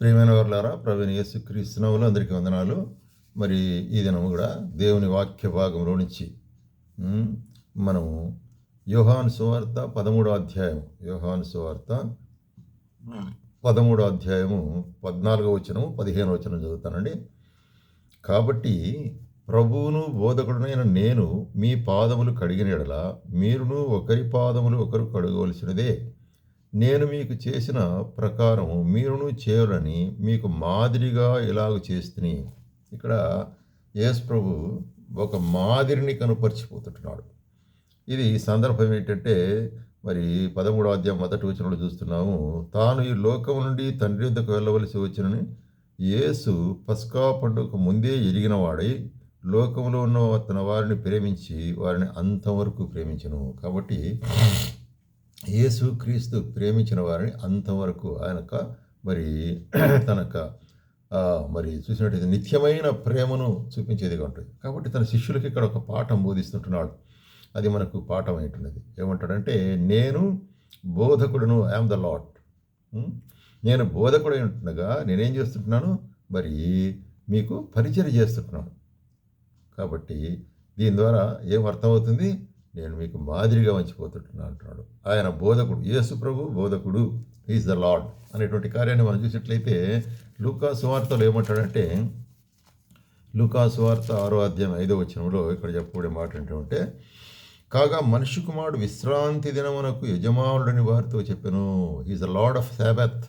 ప్రియమైన వర్లారా ప్రవీణ యేసు క్రీస్తునవులు అందరికీ వందనాలు. మరి ఈ దినము కూడా దేవుని వాక్య భాగంలో నుంచి మనము యోహాను సువార్త పదమూడో అధ్యాయం యోహాను సువార్త పదమూడో అధ్యాయము పద్నాలుగో వచనము పదిహేను వచనం చదువుతానండి. కాబట్టి ప్రభువును బోధకుడునైన నేను మీ పాదములు కడిగిన ఎడల మీరును ఒకరి పాదములు ఒకరు కడగవలసినదే. నేను మీకు చేసిన ప్రకారం మీరును చేయాలని మీకు మాదిరిగా ఇలాగ చేస్తుని. ఇక్కడ యేసు ప్రభు ఒక మాదిరిని కనుపరిచిపోతుంటున్నాడు ఇది సందర్భం ఏంటంటే మరి పదమూడో అధ్యాయం మొదటి వచనంలో చూస్తున్నాము తాను ఈ లోకం నుండి తండ్రి వద్దకు వెళ్ళవలసి వచ్చినని యేసు పస్కా పండుగకు ముందే ఎరిగినవాడై లోకంలో ఉన్న తన వారిని ప్రేమించి వారిని అంతవరకు ప్రేమించను. కాబట్టి యేసు క్రీస్తు ప్రేమించిన వారిని అంతవరకు ఆయనక మరి తనక మరి చూసినట్టయితే నిత్యమైన ప్రేమను చూపించేదిగా ఉంటుంది. కాబట్టి తన శిష్యులకి ఇక్కడ ఒక పాఠం బోధిస్తుంటున్నాడు. అది మనకు పాఠం ఏంటున్నది ఏమంటాడంటే నేను బోధకుడును ఐఎమ్ ద లాట్ నేను బోధకుడై ఉంటుండగా నేనేం చేస్తుంటున్నాను? మరి మీకు పరిచయం చేస్తుంటున్నాను కాబట్టి దీని ద్వారా ఏం అర్థమవుతుంది? నేను మీకు మాదిరిగా వంచిపోతుంటున్నాను అంటున్నాడు. ఆయన బోధకుడు యేసు ప్రభు బోధకుడు ఈజ్ ద లార్డ్ అనేటువంటి కార్యాన్ని మనం చూసినట్లయితే లూకా సువార్తలు ఏమంటాడంటే లూకా సువార్త ఆరో అధ్యాయం ఐదో వచనంలో ఇక్కడ చెప్పబడే మాట ఏంటంటే కాగా మనిషి కుమారుడు విశ్రాంతి దినమునకు యజమానుడని వారితో చెప్పాను is the lord of Sabbath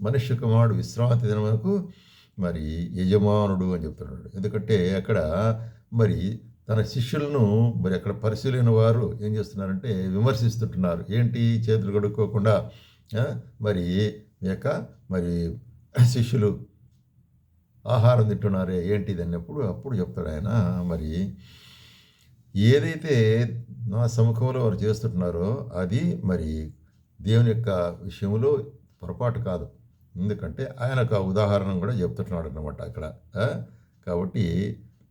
మనిషి కుమారుడు విశ్రాంతి దినమునకు మరి యజమానుడు అని చెప్తున్నాడు. ఎందుకంటే అక్కడ మరి తన శిష్యులను మరి అక్కడ పరిశీలిన వారు ఏం చేస్తున్నారంటే విమర్శిస్తుంటున్నారు. ఏంటి? చేతులు కడుక్కోకుండా మరి యొక్క మరి శిష్యులు ఆహారం తింటున్నారే ఏంటిది అన్నప్పుడు అప్పుడు చెప్తాడు ఆయన. మరి ఏదైతే నా సముఖంలో వారు చేస్తుంటున్నారో అది మరి దేవుని యొక్క విషయంలో పొరపాటు కాదు. ఎందుకంటే ఆయన ఒక ఉదాహరణ కూడా చెప్తున్నాడు అనమాట అక్కడ కాబట్టి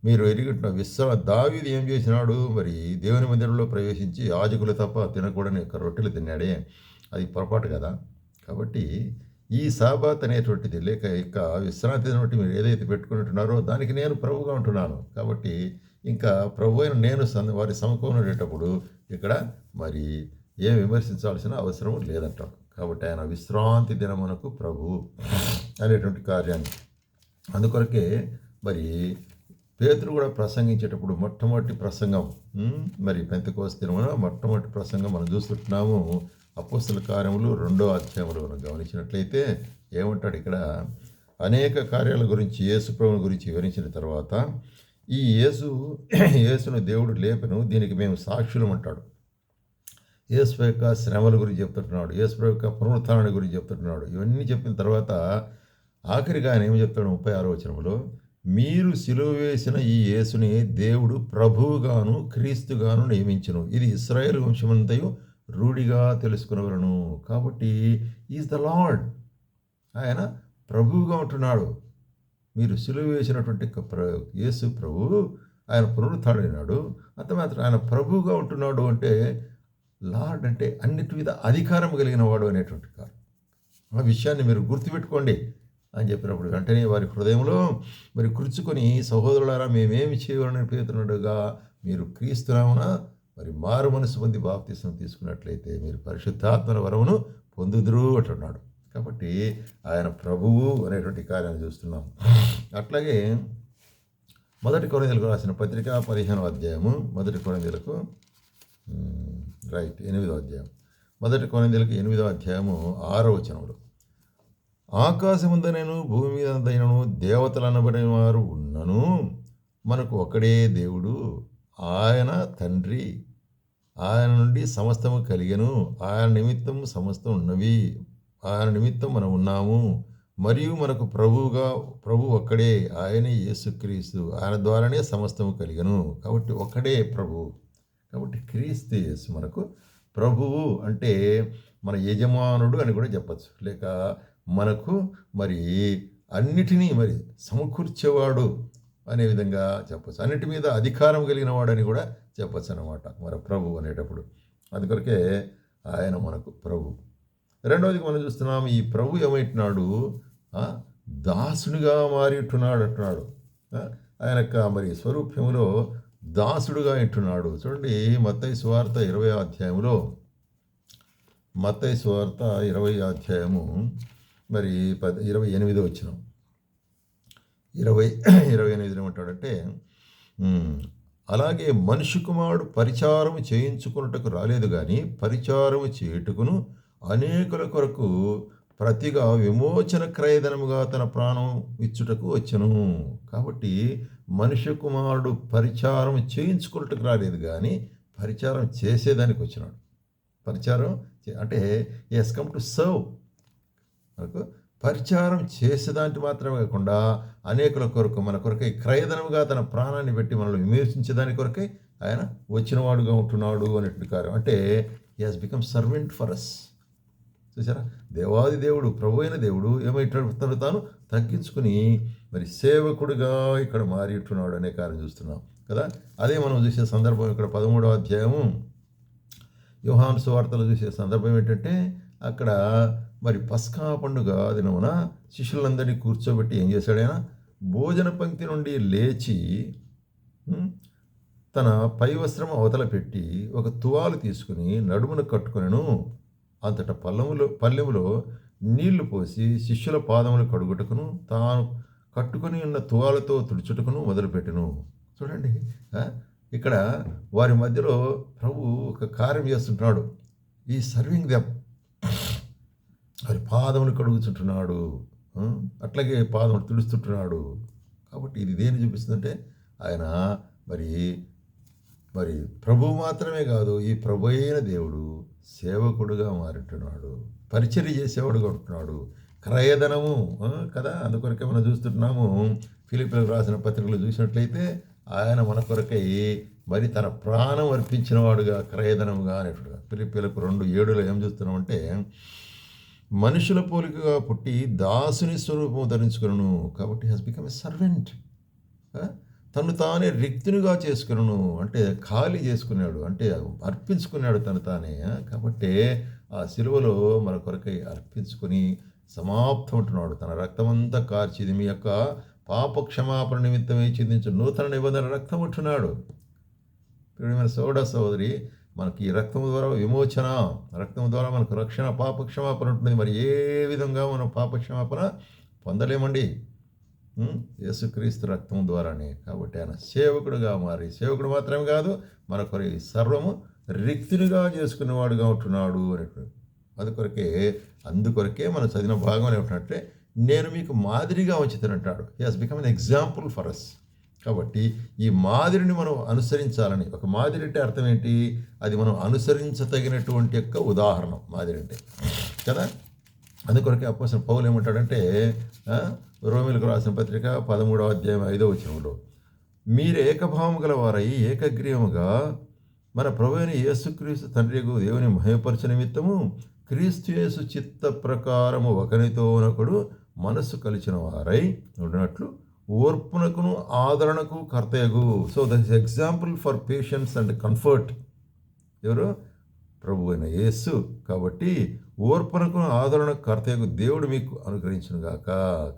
మీరు ఎరిగిన విశ్వ దావీది ఏం చేసినాడు? మరి దేవుని మందిరంలో ప్రవేశించి యాజకులు తప్ప తినకూడని ఒక రొట్టెలు తిన్నాడే. అది పొరపాటు కదా? కాబట్టి ఈ సాబాత్ అనేటువంటిది లేక ఇక విశ్రాంతి అనేటువంటి మీరు ఏదైతే పెట్టుకుంటున్నారో దానికి నేను ప్రభుగా ఉంటున్నాను. కాబట్టి ఇంకా ప్రభు అయిన నేను వారి సముఖంలో ఉండేటప్పుడు ఇక్కడ మరి ఏం విమర్శించాల్సిన అవసరం లేదంటాడు కాబట్టి ఆయన విశ్రాంతి దినమునకు ప్రభు అనేటువంటి కార్యాన్ని. అందుకొరకే మరి పేతురు కూడా ప్రసంగించేటప్పుడు మొట్టమొదటి ప్రసంగం మరి పెంతకోస్ దినమున మొట్టమొదటి ప్రసంగం మనం చూస్తుంటున్నాము. అపోస్తుల కార్యములు రెండో అధ్యాయంలో మనం గమనించినట్లయితే ఏమంటాడు ఇక్కడ? అనేక కార్యాల గురించి యేసు ప్రభుని గురించి వివరించిన తర్వాత ఈ యేసు యేసును దేవుడు లేపను దీనికి మేము సాక్షులం అంటాడు. యేసు యొక్క శ్రమల గురించి చెప్తుంటున్నాడు యేసు యొక్క పునరుత్థానాన్ని గురించి చెప్తుంటున్నాడు. ఇవన్నీ చెప్పిన తర్వాత ఆఖరిగా ఆయన ఏమి చెప్తాడు ముప్పై ఆరో వచనంలో? మీరు సిలువ వేసిన ఈ యేసుని దేవుడు ప్రభువుగాను క్రీస్తుగాను నియమించును. ఇది ఇస్రాయేల్ వంశమంతయు రూఢిగా తెలుసుకునవలను. కాబట్టి ఈజ్ ద లార్డ్ ఆయన ప్రభువుగా ఉంటున్నాడు. మీరు సిలువ వేసినటువంటి ప్ర యేసు ప్రభు ఆయన పునరుత్థాడైనాడు అంత మాత్రం ఆయన ప్రభువుగా ఉంటున్నాడు అంటే లార్డ్ అంటే అన్నిటి మీద అధికారం కలిగిన వాడు అనేటువంటి కాదు ఆ విషయాన్ని మీరు గుర్తుపెట్టుకోండి. అని చెప్పినప్పుడు వెంటనే వారి హృదయంలో మరి కూర్చుకొని సహోదరులారా మేమేమి చేయాలని పేరుతున్నట్టుగా మీరు క్రీస్తునామున మరి మారు మనసు పొంది బాప్తీసం తీసుకున్నట్లయితే మీరు పరిశుద్ధాత్మల వరమును పొందుదురు అంటున్నాడు. కాబట్టి ఆయన ప్రభువు అనేటువంటి కార్యాన్ని చూస్తున్నాం. అట్లాగే మొదటి కొరందీలకు రాసిన పత్రిక పదిహేనో అధ్యాయము మొదటి కొరందీలకు రైట్ ఎనిమిదో అధ్యాయం. మొదటి కొనందీలకు ఎనిమిదో అధ్యాయము ఆరో వచనములు. ఆకాశముంద నేను భూమి మీద దైనను దేవతలు అనబడిన వారు ఉన్నను. మనకు ఒకడే దేవుడు ఆయన తండ్రి. ఆయన నుండి సమస్తము కలిగను. ఆయన నిమిత్తం సమస్తం ఉన్నవి. ఆయన నిమిత్తం మనం ఉన్నాము. మరియు మనకు ప్రభువుగా ప్రభు ఒక్కడే ఆయనే యేసుక్రీస్తు. ఆయన ద్వారానే సమస్తము కలిగను. కాబట్టి ఒక్కడే ప్రభు. కాబట్టి క్రీస్తు యేసు మనకు ప్రభువు అంటే మన యజమానుడు అని కూడా చెప్పచ్చు. లేక మనకు మరి అన్నిటినీ మరి సమకూర్చేవాడు అనే విధంగా చెప్పచ్చు. అన్నిటి మీద అధికారం కలిగిన వాడని కూడా చెప్పచ్చు అనమాట మన ప్రభు అనేటప్పుడు. అందుకొరకే ఆయన మనకు ప్రభు. రెండవది మనం చూస్తున్నాం ఈ ప్రభు ఏమైంటున్నాడు దాసుడిగా మారి మారిట్టున్నాడు అంటున్నాడు. ఆయన యొక్క మరి స్వరూప్యంలో దాసుడుగా ఇంటున్నాడు చూడండి మత్తయి స్వార్థ ఇరవై అధ్యాయంలో మత్తయి స్వార్థ ఇరవై అధ్యాయము. మరి పద ఇరవై ఎనిమిదో వచ్చిన ఇరవై ఇరవై ఎనిమిది ఏమంటాడంటే అలాగే మనిషి కుమారుడు పరిచారము చేయించుకున్నట్టుకు రాలేదు కానీ పరిచారము చేయుటకును అనేకుల కొరకు ప్రతిగా విమోచన క్రయధనముగా తన ప్రాణం ఇచ్చుటకు వచ్చను. కాబట్టి మనిషి కుమారుడు పరిచారం చేయించుకున్నట్టుకు రాలేదు కానీ పరిచారం చేసేదానికి వచ్చినాడు. పరిచారం చే- అంటే ఎస్ కమ్ టు సర్వ్ పరిచారం చేసేదానికి మాత్రమే కాకుండా అనేకుల కొరకు మన కొరకై క్రయధనముగా తన ప్రాణాన్ని పెట్టి మనల్ని విమర్శించేదాని కొరకై ఆయన వచ్చినవాడుగా ఉంటున్నాడు అనేటువంటి కార్యం. అంటే he has become servant for us చూసారా దేవాది దేవుడు ప్రభు అయిన దేవుడు ఏమైతాడు తను తాను తగ్గించుకుని మరి సేవకుడిగా ఇక్కడ మారిట్టున్నాడు అనే కార్యం చూస్తున్నాం కదా? అదే మనం చూసే సందర్భం ఇక్కడ పదమూడవ అధ్యాయము. యోహాను సువార్తలు చూసే సందర్భం ఏంటంటే అక్కడ మరి పస్కా పండుగ దినమున శిష్యులందరినీ కూర్చోబెట్టి ఏం చేశాడైనా భోజన పంక్తి నుండి లేచి తన పై వస్త్రం అవతల పెట్టి ఒక తువాలు తీసుకుని నడుమున కట్టుకొనెను. అంతట పల్లెములో పల్లెములో నీళ్ళు పోసి శిష్యుల పాదములు కడుగుటకును తాను కట్టుకొని ఉన్న తువాలతో తుడుచుటకును మొదలుపెట్టెను. చూడండి ఇక్కడ వారి మధ్యలో ప్రభు ఒక కార్యం చేస్తుంటున్నాడు. ఈ సర్వింగ్ దెమ్. వారి పాదములు కడుగుతుంటున్నాడు అట్లాగే పాదములు తుడుస్తుంటున్నాడు కాబట్టి ఇది దేని చూపిస్తుందంటే ఆయన మరి మరి ప్రభు మాత్రమే కాదు ఈ ప్రభు అయిన దేవుడు సేవకుడుగా మారుంటున్నాడు పరిచర్య చేసేవాడుగా ఉంటున్నాడు. క్రయధనము కదా? అందుకొరకే మనం చూస్తున్నాము ఫిలిపిలకు రాసిన పత్రికలు చూసినట్లయితే ఆయన మన కొరకై మరి తన ప్రాణం అర్పించినవాడుగా క్రయధనముగా అనేట్టుగా ఫిలిపిలకు రెండు ఏడులో ఏం చూస్తున్నామంటే మనుషుల పోలికగా పుట్టి దాసుని స్వరూపం ధరించుకును కాబట్టి హ్యాస్ బికమ్ ఎ సర్వెంట్ తను తానే రిక్తునిగా చేసుకును. అంటే ఖాళీ చేసుకున్నాడు. అంటే అర్పించుకున్నాడు తను తానే. కాబట్టి ఆ సిలువలో మన కొరకై అర్పించుకొని సమాప్తం ఉంటున్నాడు తన రక్తమంతా కార్చిది. మీ యొక్క పాప క్షమాపణ నిమిత్తమే చిందించు నూతన నిబంధన రక్తం ఉంటున్నాడు ప్రియమైన సోడ సోదరి మనకి ఈ రక్తం ద్వారా విమోచన రక్తం ద్వారా మనకు రక్షణ పాపక్షమాపణ ఉంటుంది. మరి ఏ విధంగా మనం పాపక్షమాపణ పొందలేమండి? యేసుక్రీస్తు రక్తం ద్వారానే. కాబట్టి ఆయన సేవకుడుగా మారి సేవకుడు మాత్రమే కాదు మనకొరి సర్వము రిక్తునిగా చేసుకునేవాడుగా ఉంటున్నాడు అనేటువంటి. కొరకే అందుకొరకే మనం చదివిన భాగం ఏమిటంటే నేను మీకు మాదిరిగా ఉంచుతానంటాడు. He has become an example for us కాబట్టి ఈ మాదిరిని మనం అనుసరించాలని. ఒక మాదిరి అంటే అర్థం ఏంటి? అది మనం అనుసరించదగినటువంటి యొక్క ఉదాహరణ మాదిరి అంటే. కదా? అందుకొరకే అప్పసిన పౌలు ఏమంటాడంటే రోమిలకు రాసిన పత్రిక పదమూడవ అధ్యాయం ఐదవ వచనంలో మీరు ఏకభావం గల వారై ఏకగ్రీవముగా మన ప్రభు యేసుక్రీస్తు తండ్రికు దేవుని మహిమపరచ నిమిత్తము క్రీస్తు యేసు చిత్త ప్రకారము ఒకనితోనొకడు మనస్సు కలిసిన వారై ఉన్నట్లు ఓర్పునకును ఆదరణకు కర్తయగు so that is example for patience and comfort ఎవరు? ప్రభు అయిన యేసు. కాబట్టి ఓర్పునకు ఆదరణ కర్తయ్యకు దేవుడు మీకు అనుగ్రహించను గాక.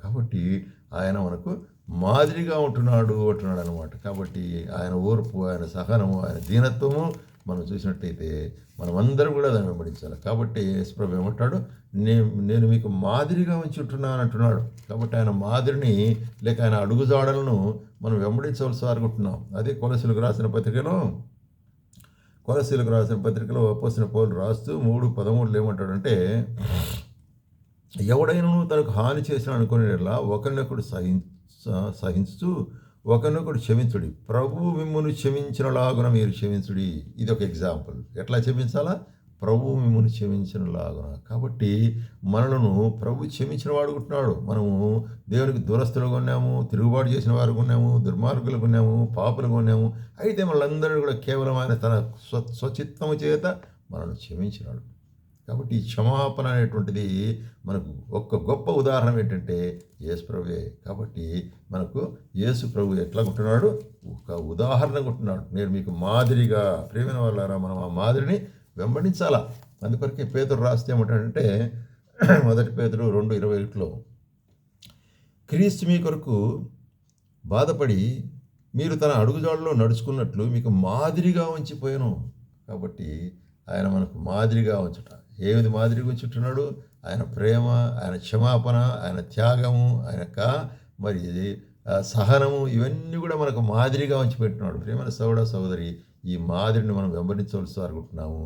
కాబట్టి ఆయన మనకు మాదిరిగా ఉంటున్నాడు అంటున్నాడు అనమాట కాబట్టి ఆయన ఓర్పు ఆయన సహనము ఆయన దీనత్వము మనం చూసినట్టయితే మనమందరం కూడా దాన్ని వెంబడించాలి. కాబట్టి యేసు ఏమంటాడు? నేను నేను మీకు మాదిరిగా ఉంచి ఉంటున్నాను అంటున్నాడు. కాబట్టి ఆయన మాదిరిని లేక ఆయన అడుగుజాడలను మనం వెంబడించవలసి అనుకుంటున్నాం అదే కొలసులకు రాసిన పత్రికలో కొలసీలకు రాసిన పత్రికలో అపోసిన పౌలు రాస్తూ మూడు పదమూడులో ఏమంటాడంటే ఎవడైనా తనకు హాని చేసిన అనుకునేలా ఒకరినొకడు సహించ సహించుతూ ఒకరినొకడు క్షమించుడి. ప్రభు మిమ్మును క్షమించినలాగున మీరు క్షమించుడి. ఇది ఒక ఎగ్జాంపుల్. ఎట్లా క్షమించాలా? ప్రభు మిమ్మల్ని క్షమించినలాగున. కాబట్టి మనలను ప్రభు క్షమించిన వాడు ఉంటున్నాడు. మనము దేవునికి దూరస్తులుగా ఉన్నాము తిరుగుబాటు చేసిన వారు ఉన్నాము దుర్మార్గులు ఉన్నాము పాపులు ఉన్నాము అయితే మనందరూ కూడా కేవలం ఆయన తన స్వ స్వచిత్తము చేత మనల్ని క్షమించినాడు. కాబట్టి ఈ క్షమాపణ అనేటువంటిది మనకు ఒక్క గొప్ప ఉదాహరణ ఏంటంటే యేసు ప్రభువే. కాబట్టి మనకు యేసు ప్రభు ఎట్లా ఉంటున్నాడు ఒక ఉదాహరణ ఉంటున్నాడు నేను మీకు మాదిరిగా ప్రేమైన వాళ్ళారా? మనం ఆ మాదిరిని వెంబడించాలా? అందుకొరకే పేదరు రాస్తే ఏమిటంటే మొదటి పేదరు రెండు ఇరవై ఒకటిలో క్రీస్తు మీ కొరకు బాధపడి మీరు తన అడుగుజాడలో నడుచుకున్నట్లు మీకు మాదిరిగా ఉంచిపోయాను. కాబట్టి ఆయన మనకు మాదిరిగా ఉంచట. ఏమిది మాదిరిగా ఉంచుతున్నాడు ఆయన ప్రేమ ఆయన క్షమాపణ ఆయన త్యాగము ఆయన యొక్క మరి సహనము ఇవన్నీ కూడా మనకు మాదిరిగా ఉంచి పెట్టున్నాడు ప్రేమ సోదర సోదరి ఈ మాదిరిని మనం వెంబడించవలసి అనుకుంటున్నాము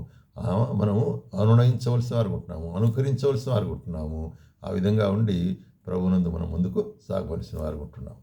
మనము అనునయించవలసి అనుకుంటున్నాము అనుకరించవలసి అనుకుంటున్నాము ఆ విధంగా ఉండి ప్రభునందు మనం ముందుకు సాగవలసిన అనుకుంటున్నాము